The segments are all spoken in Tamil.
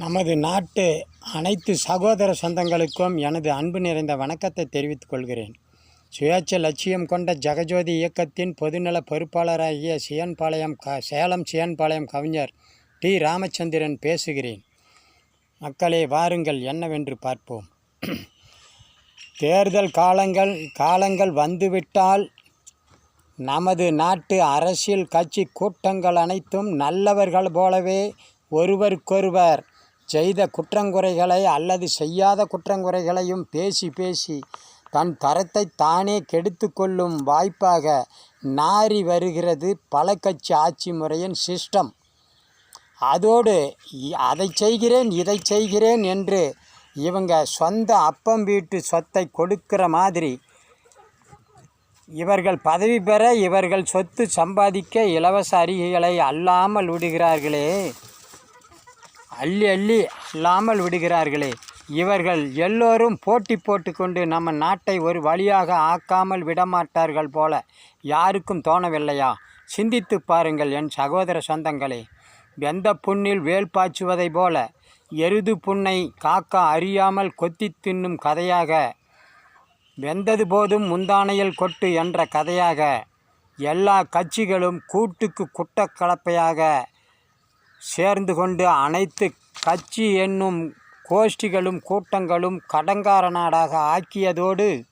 நமது நாட்டு அனைத்து சகோதர சொந்தங்களுக்கும் எனது அன்பு நிறைந்த வணக்கத்தை தெரிவித்துக் கொள்கிறேன். சுயேட்சை லட்சியம் கொண்ட ஜெகஜோதி இயக்கத்தின் பொதுநல பொறுப்பாளராகிய சியன்பாளையம் க சேலம் சியன்பாளையம் கவிஞர் டி. ராமச்சந்திரன் பேசுகிறேன். மக்களே வாருங்கள் என்னவென்று பார்ப்போம். தேர்தல் காலங்கள் காலங்கள் வந்துவிட்டால் நமது நாட்டு அரசியல் கட்சி கூட்டங்கள் அனைத்தும் நல்லவர்கள் போலவே ஒருவருக்கொருவர் செய்த குற்றங்குறைகளை அல்லது செய்யாத குற்றங்குறைகளையும் பேசி பேசி தன் தரத்தை தானே கெடுத்து கொள்ளும் வாய்ப்பாக நாறி வருகிறது பல கட்சி ஆட்சி முறையின் சிஸ்டம் அதோடு அதை செய்கிறேன் இதை செய்கிறேன் என்று இவங்க சொந்த அப்பம் வீட்டு சொத்தை கொடுக்கிற மாதிரி இவர்கள் பதவி பெற இவர்கள் சொத்து சம்பாதிக்க இலவச அறிகைகளை அல்லாமல் விடுகிறார்களே. அள்ளி அள்ளி அல்லாமல் விடுகிறார்களே. இவர்கள் எல்லோரும் போட்டி போட்டுக்கொண்டு நம்ம நாட்டை ஒரு வழியாக ஆக்காமல் விடமாட்டார்கள் போல யாருக்கும் தோணவில்லையா? சிந்தித்து பாருங்கள் என் சகோதர சொந்தங்களே. வெந்த புண்ணில் வேல் பாய்ச்சுவதைப் போல எருது புண்ணை காக்கா அறியாமல் கொத்தி தின்னும் கதையாக வெந்தது போதும் முந்தானையில் கொட்டு என்ற கதையாக எல்லா கட்சிகளும் கூட்டுக்கு குட்டக்கலப்பையாக சேர்ந்து கொண்டு அனைத்து கட்சி என்னும் கோஷ்டிகளும் கூட்டங்களும் கடங்கார நாடாக ஆக்கியதோடு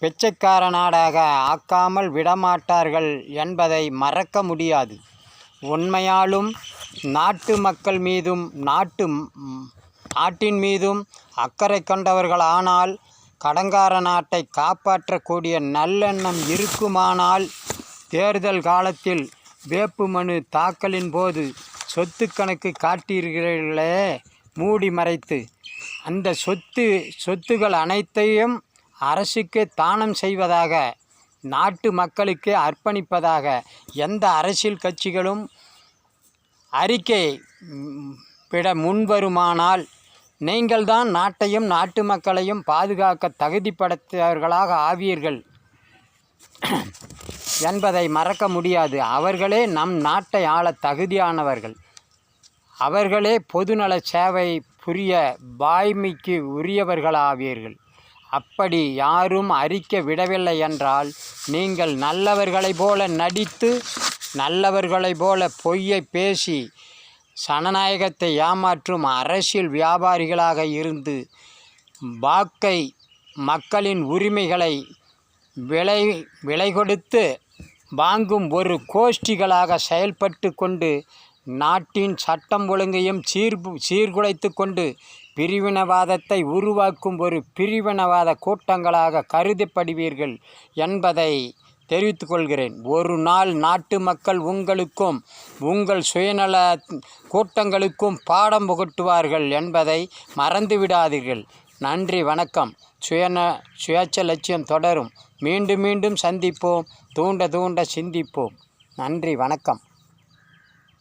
பிச்சைக்கார நாடாக ஆக்காமல் விடமாட்டார்கள் என்பதை மறக்க முடியாது. உண்மையாலும் நாட்டு மக்கள் மீதும் நாட்டு நாட்டின் மீதும் அக்கறை கொண்டவர்களானால் கடங்கார நாட்டை காப்பாற்றக்கூடிய நல்லெண்ணம் இருக்குமானால் தேர்தல் காலத்தில் வேட்புமனு தாக்கலின் போது சொத்து கணக்கு காட்டியிருக்கிறீர்களே மூடி மறைத்து. அந்த சொத்து சொத்துகள் அனைத்தையும் அரசுக்கு தானம் செய்வதாக நாட்டு மக்களுக்கு அர்ப்பணிப்பதாக எந்த அரசியல் கட்சிகளும் அறிக்கை ம், விட முன்வருமானால் நீங்கள்தான் நாட்டையும் நாட்டு மக்களையும் பாதுகாக்க தகுதிப்படுத்தியவர்களாக ஆவீர்கள். என்பதை மறக்க முடியாது. அவர்களே நம் நாட்டை ஆள தகுதியானவர்கள். அவர்களே பொதுநல சேவை புரிய வாய்மைக்கு உரியவர்களாவீர்கள். அப்படி யாரும் அறிக்க விடவில்லை என்றால் நீங்கள் நல்லவர்களைப் போல நடித்து நல்லவர்களைப் போல பொய்யை பேசி சனநாயகத்தை ஏமாற்றும் அரசியல் வியாபாரிகளாக இருந்து வாக்கை மக்களின் உரிமைகளை விலை விலை கொடுத்து வாங்கும் ஒரு கோஷ்டிகளாக செயல்பட்டு கொண்டு நாட்டின் சட்டம் ஒழுங்கையும் சீர் சீர்குலைத்து கொண்டு பிரிவினவாதத்தை உருவாக்கும் ஒரு பிரிவினவாத கூட்டங்களாக கருதப்படுவீர்கள் என்பதை தெரிவித்துக் கொள்கிறேன். ஒரு நாள் நாட்டு மக்கள் உங்களுக்கும் உங்கள் சுயநல கூட்டங்களுக்கும் பாடம் புகட்டுவார்கள் என்பதை மறந்துவிடாதீர்கள். நன்றி வணக்கம். சுயன சுயேட்சை லட்சியம் தொடரும். மீண்டும் மீண்டும் சந்திப்போம். தூண்ட தூண்ட சிந்திப்போம். நன்றி வணக்கம்.